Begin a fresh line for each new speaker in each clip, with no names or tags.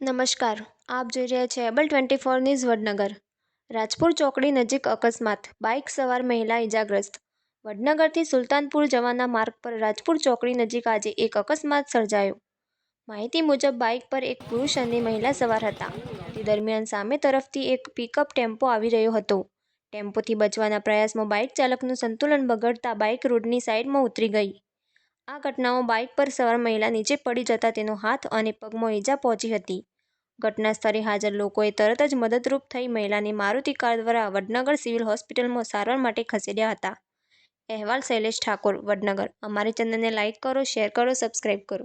નમસ્કાર. આપ જોઈ રહ્યા છે able twenty four news Vadnagar. Rajpur ચોકડી નજીક અકસ્માત. બાઇક સવાર મહિલા ઇજાગ્રસ્ત વડનગરથી સુલતાનપુર જવાના માર્ગ પર રાજપુર ચોકડી નજીક આજે એક અકસ્માત સર્જાયો. માહિતી મુજબ બાઇક પર એક પુરુષ અને મહિલા સવાર હતા. તે દરમિયાન સામે તરફથી એક પિકઅપ ટેમ્પો આવી રહ્યો હતો. ટેમ્પોથી બચવાના પ્રયાસમાં બાઇક ચાલકનું સંતુલન બગડતા બાઇક રોડની સાઇડમાં ઉતરી ગઈ. આ ઘટનામાં બાઇક પર સવાર મહિલા નીચે પડી જતા તેનો હાથ અને પગમાં ઈજા પહોંચી હતી. ઘટના સ્થળે હાજર લોકોએ તરત જ મદદરૂપ થઈ મહિલાને મારુતિ કાર દ્વારા વડનગર સિવિલ હોસ્પિટલમાં સારવાર માટે ખસેડ્યા હતા. અહેવાલ શૈલેષ ઠાકોર, વડનગર. અમારી ચેનલને લાઇક કરો, શેર કરો, સબસ્ક્રાઇબ કરો.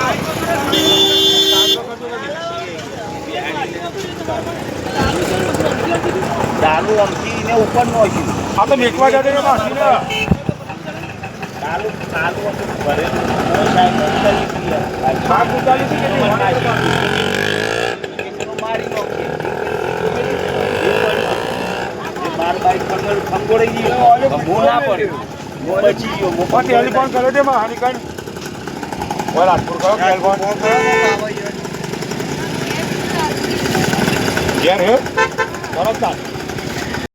દારૂ અમથી ને ઉપર નો છે આ તો મેકવા જતો ને માસી ને દારૂ દારૂ ભરે સાયકલ ઉતારી હતી બાપ કે મારી નોખી માર બાઈક પર ખંગોળી ગયો મો ના પડ્યો મો બચી ગયો મો
ટેલિફોન કર્યો તે માં હાનિકાન બોલ રાજપુર કયો ટેલિફોન ઘેર હે તરત ના